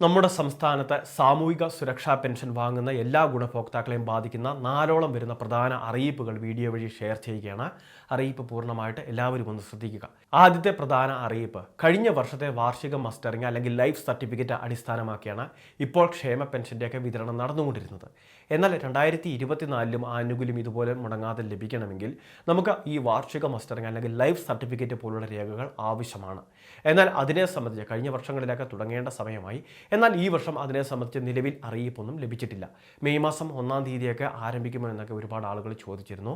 നമ്മുടെ സംസ്ഥാനത്ത് സാമൂഹിക സുരക്ഷാ പെൻഷൻ വാങ്ങുന്ന എല്ലാ ഗുണഭോക്താക്കളെയും ബാധിക്കുന്ന നാലോളം വരുന്ന പ്രധാന അറിയിപ്പുകൾ വീഡിയോ വഴി ഷെയർ ചെയ്യുകയാണ്. അറിയിപ്പ് പൂർണമായിട്ട് എല്ലാവരും ഒന്ന് ശ്രദ്ധിക്കുക. ആദ്യത്തെ പ്രധാന അറിയിപ്പ് കഴിഞ്ഞ വർഷത്തെ വാർഷിക മസ്റ്ററിംഗ് അല്ലെങ്കിൽ ലൈഫ് സർട്ടിഫിക്കറ്റ് അടിസ്ഥാനമാക്കിയാണ് ഇപ്പോൾ ക്ഷേമ പെൻഷന്റെയൊക്കെ വിതരണം നടന്നുകൊണ്ടിരുന്നത്. എന്നാൽ രണ്ടായിരത്തി ഇരുപത്തിനാലിലും ആനുകൂല്യം ഇതുപോലെ മുടങ്ങാതെ ലഭിക്കണമെങ്കിൽ നമുക്ക് ഈ വാർഷിക മസ്റ്ററിംഗ് അല്ലെങ്കിൽ ലൈഫ് സർട്ടിഫിക്കറ്റ് പോലുള്ള രേഖകൾ ആവശ്യമാണ്. എന്നാൽ അതിനെ സംബന്ധിച്ച് കഴിഞ്ഞ വർഷങ്ങളിലൊക്കെ തുടങ്ങേണ്ട സമയമായി എന്നാൽ ഈ വർഷം അതിനെ സംബന്ധിച്ച് നിലവിൽ അറിയിപ്പൊന്നും ലഭിച്ചിട്ടില്ല. മെയ് മാസം ഒന്നാം തീയതിയൊക്കെ ആരംഭിക്കുമോ എന്നൊക്കെ ഒരുപാട് ആളുകൾ ചോദിച്ചിരുന്നു.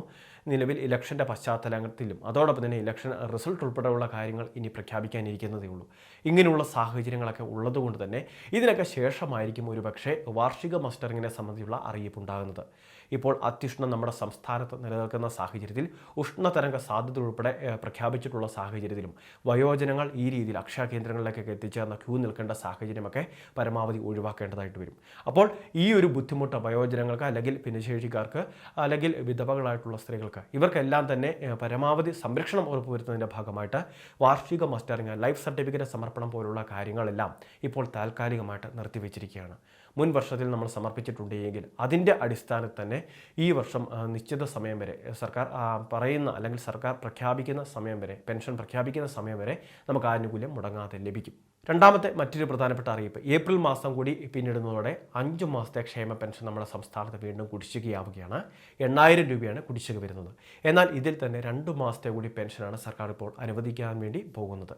നിലവിൽ ഇലക്ഷന്റെ പശ്ചാത്തലത്തിലും അതോടൊപ്പം തന്നെ ഇലക്ഷൻ റിസൾട്ട് ഉൾപ്പെടെയുള്ള കാര്യങ്ങൾ ഇനി പ്രഖ്യാപിക്കാനിരിക്കുന്നതേ ഉള്ളൂ. ഇങ്ങനെയുള്ള സാഹചര്യങ്ങളൊക്കെ ഉള്ളതുകൊണ്ട് തന്നെ ഇതിനൊക്കെ ശേഷമായിരിക്കും ഒരുപക്ഷെ വാർഷിക മസ്റ്ററിങ്ങിനെ സംബന്ധിച്ചുള്ള അറിയിപ്പ് ഉണ്ടാകുന്നത് ഇപ്പോൾ അത്യുഷ്ണം നമ്മുടെ സംസ്ഥാനത്ത് നിലനിൽക്കുന്ന സാഹചര്യത്തിൽ ഉഷ്ണതരംഗ സാധ്യത ഉൾപ്പെടെ പ്രഖ്യാപിച്ചിട്ടുള്ള സാഹചര്യത്തിലും വയോജനങ്ങൾ ഈ രീതിയിൽ അക്ഷയ കേന്ദ്രങ്ങളിലേക്കൊക്കെ എത്തിച്ചേർന്ന ക്യൂ നിൽക്കേണ്ട സാഹചര്യമൊക്കെ പരമാവധി ഒഴിവാക്കേണ്ടതായിട്ട് വരും. അപ്പോൾ ഈ ഒരു ബുദ്ധിമുട്ട് വയോജനങ്ങൾക്ക് അല്ലെങ്കിൽ ഭിന്നശേഷിക്കാർക്ക് അല്ലെങ്കിൽ വിധവകളായിട്ടുള്ള സ്ത്രീകൾക്ക് ഇവർക്കെല്ലാം തന്നെ പരമാവധി സംരക്ഷണം ഉറപ്പുവരുത്തുന്നതിന്റെ ഭാഗമായിട്ട് വാർഷിക മസ്റ്ററിങ് ലൈഫ് സർട്ടിഫിക്കറ്റ് സമർപ്പണം പോലുള്ള കാര്യങ്ങളെല്ലാം ഇപ്പോൾ താൽക്കാലികമായിട്ട് നിർത്തിവെച്ചിരിക്കുകയാണ്. മുൻ വർഷത്തിൽ നമ്മൾ സമർപ്പിച്ചിട്ടുണ്ടെങ്കിൽ അതിന്റെ അടിസ്ഥാനത്തിൽ തന്നെ ഈ വർഷം നിശ്ചിത സമയം വരെ സർക്കാർ പറയുന്ന അല്ലെങ്കിൽ സർക്കാർ പ്രഖ്യാപിക്കുന്ന സമയം വരെ പെൻഷൻ പ്രഖ്യാപിക്കുന്ന സമയം വരെ നമുക്ക് ആനുകൂല്യം മുടങ്ങാതെ ലഭിക്കും. രണ്ടാമത്തെ മറ്റൊരു പ്രധാനപ്പെട്ട അറിയിപ്പ്. ഏപ്രിൽ മാസം കൂടി പിന്നിടുന്നതോടെ അഞ്ച് മാസത്തെ ക്ഷേമ പെൻഷൻ നമ്മുടെ സംസ്ഥാനത്ത് വീണ്ടും കുടിശ്ശികയാവുകയാണ്. എണ്ണായിരം രൂപയാണ് കുടിശ്ശിക വരുന്നത്. എന്നാൽ ഇതിൽ തന്നെ രണ്ട് മാസത്തെ കൂടി പെൻഷനാണ് സർക്കാർ ഇപ്പോൾ അനുവദിക്കാൻ വേണ്ടി പോകുന്നത്.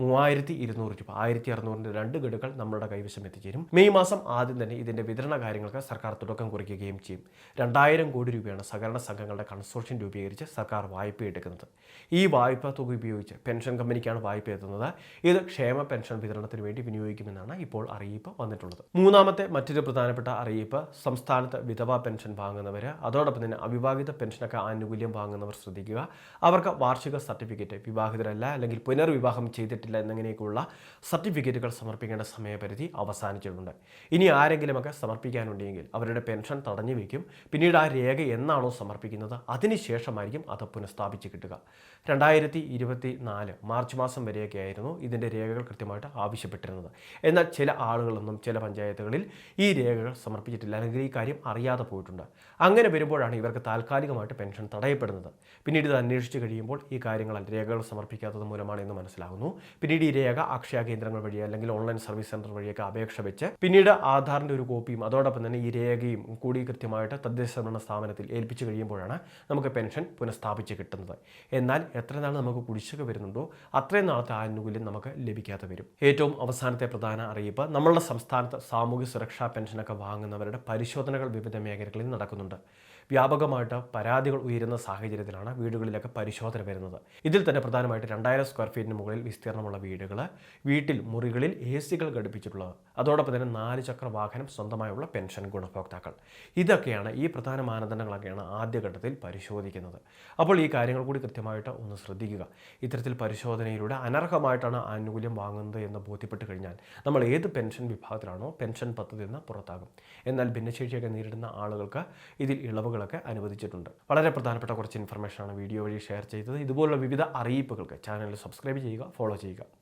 മൂവായിരത്തി ഇരുന്നൂറ് രൂപ ആയിരത്തി അറുന്നൂറിന്റെ രണ്ട് ഗഡുകൾ നമ്മളുടെ കൈവശം എത്തിച്ചേരും. മെയ് മാസം ആദ്യം തന്നെ ഇതിന്റെ വിതരണ കാര്യങ്ങൾക്ക് സർക്കാർ തുടക്കം കുറിക്കുകയും ചെയ്യും. രണ്ടായിരം കോടി രൂപയാണ് സഹകരണ സംഘങ്ങളുടെ കൺസോർഷ്യം രൂപീകരിച്ച് സർക്കാർ വായ്പ എടുക്കുന്നത് ഈ വായ്പ തുക ഉപയോഗിച്ച് പെൻഷൻ കമ്പനിക്കാണ് വായ്പ എത്തുന്നത്. ഇത് ക്ഷേമ പെൻഷൻ വിതരണത്തിന് വേണ്ടി വിനിയോഗിക്കുമെന്നാണ് ഇപ്പോൾ അറിയിപ്പ് വന്നിട്ടുള്ളത്. മൂന്നാമത്തെ മറ്റൊരു പ്രധാനപ്പെട്ട അറിയിപ്പ് സംസ്ഥാനത്ത് വിധവാ പെൻഷൻ വാങ്ങുന്നവർ അതോടൊപ്പം തന്നെ അവിവാഹിത പെൻഷനൊക്കെ ആനുകൂല്യം വാങ്ങുന്നവർ ശ്രദ്ധിക്കുക. അവർക്ക് വാർഷിക സർട്ടിഫിക്കറ്റ് വിവാഹിതരല്ല അല്ലെങ്കിൽ പുനർവിവാഹം ചെയ്തിട്ടില്ല എന്നിങ്ങനെയൊക്കെയുള്ള സർട്ടിഫിക്കറ്റുകൾ സമർപ്പിക്കേണ്ട സമയപരിധി അവസാനിച്ചിട്ടുണ്ട്. ഇനി ആരെങ്കിലുമൊക്കെ സമർപ്പിക്കാനുണ്ടെങ്കിൽ അവരുടെ പെൻഷൻ തടഞ്ഞു വയ്ക്കും. പിന്നീട് ആ രേഖ എന്നാണോ സമർപ്പിക്കുന്നത് അതിനുശേഷമായിരിക്കും അത് പുനഃസ്ഥാപിച്ച് കിട്ടുക. രണ്ടായിരത്തി ഇരുപത്തി നാല് മാർച്ച് മാസം വരെയൊക്കെ ആയിരുന്നു ഇതിന്റെ രേഖകൾ കൃത്യമായിട്ട് ആവശ്യപ്പെട്ടിരുന്നത്. എന്നാൽ ചില ആളുകളൊന്നും ചില പഞ്ചായത്തുകളിൽ ഈ രേഖകൾ സമർപ്പിച്ചിട്ടില്ല. അല്ലെങ്കിൽ ഈ കാര്യം അറിയാതെ പോയിട്ടുണ്ട്. അങ്ങനെ വരുമ്പോഴാണ് ഇവർക്ക് താൽക്കാലികമായിട്ട് പെൻഷൻ തടയപ്പെടുന്നത്. പിന്നീട് ഇത് അന്വേഷിച്ച് കഴിയുമ്പോൾ ഈ കാര്യങ്ങൾ രേഖകൾ സമർപ്പിക്കാത്തത് മൂലമാണ് എന്ന് മനസ്സിലാകുന്നു. പിന്നീട് ഈ രേഖ അക്ഷയ കേന്ദ്രങ്ങൾ വഴി അല്ലെങ്കിൽ ഓൺലൈൻ സർവീസ് സെന്റർ വഴിയൊക്കെ അപേക്ഷ വെച്ച് പിന്നീട് ആധാറിന്റെ ഒരു കോപ്പിയും അതോടൊപ്പം തന്നെ ഈ രേഖയും കൂടി കൃത്യമായിട്ട് തദ്ദേശ ഭരണ സ്ഥാപനത്തിൽ ഏൽപ്പിച്ചു കഴിയുമ്പോഴാണ് നമുക്ക് പെൻഷൻ പുനഃസ്ഥാപിച്ച് കിട്ടുന്നത്. എന്നാൽ എത്ര നാൾ നമുക്ക് കുടിശ്ശിക വരുന്നുണ്ടോ അത്രയും നാളത്തെ ആനുകൂല്യം നമുക്ക് ലഭിക്കാതെ വരും. ഏറ്റവും അവസാനത്തെ പ്രധാന അറിയിപ്പ് നമ്മളുടെ സംസ്ഥാനത്ത് സാമൂഹ്യ സുരക്ഷാ പെൻഷനൊക്കെ വാങ്ങുന്നവരുടെ പരിശോധനകൾ വിവിധ മേഖലകളിൽ നടക്കുന്നുണ്ട്. വ്യാപകമായിട്ട് പരാതികൾ ഉയരുന്ന സാഹചര്യത്തിലാണ് വീടുകളിലൊക്കെ പരിശോധന വരുന്നത്. ഇതിൽ തന്നെ പ്രധാനമായിട്ട് രണ്ടായിരം സ്ക്വയർ ഫീറ്റിന് മുകളിൽ വിസ്തീർണമുള്ള വീടുകൾ വീട്ടിൽ മുറികളിൽ എ സികൾ ഘടിപ്പിച്ചിട്ടുള്ളത്. അതോടൊപ്പം തന്നെ നാല് ചക്ര വാഹനം സ്വന്തമായുള്ള പെൻഷൻ ഗുണഭോക്താക്കൾ. ഇതൊക്കെയാണ് ഈ പ്രധാന മാനദണ്ഡങ്ങളൊക്കെയാണ് ആദ്യഘട്ടത്തിൽ പരിശോധിക്കുന്നത്. അപ്പോൾ ഈ കാര്യങ്ങൾ കൂടി കൃത്യമായിട്ട് ഒന്ന് ശ്രദ്ധിക്കുക. ഇത്തരത്തിൽ പരിശോധനയിലൂടെ അനർഹമായിട്ടാണ് ആനുകൂല്യം വാങ്ങുന്നത് എന്ന് ബോധ്യപ്പെട്ട് കഴിഞ്ഞാൽ നമ്മൾ ഏത് പെൻഷൻ വിഭാഗത്തിലാണോ പെൻഷൻ പദ്ധതി നിന്ന് പുറത്താകും. എന്നാൽ ഭിന്നശേഷിയൊക്കെ നേരിടുന്ന ആളുകൾക്ക് ഇതിൽ ഇളവുകളൊക്കെ അനുവദിച്ചിട്ടുണ്ട്. വളരെ പ്രധാനപ്പെട്ട കുറച്ച് ഇൻഫർമേഷനാണ് വീഡിയോ വഴി ഷെയർ ചെയ്തത്. ഇതുപോലുള്ള വിവിധ അറിയിപ്പുകൾക്ക് ചാനൽ സബ്സ്ക്രൈബ് ചെയ്യുക ഫോളോ ചെയ്യുക.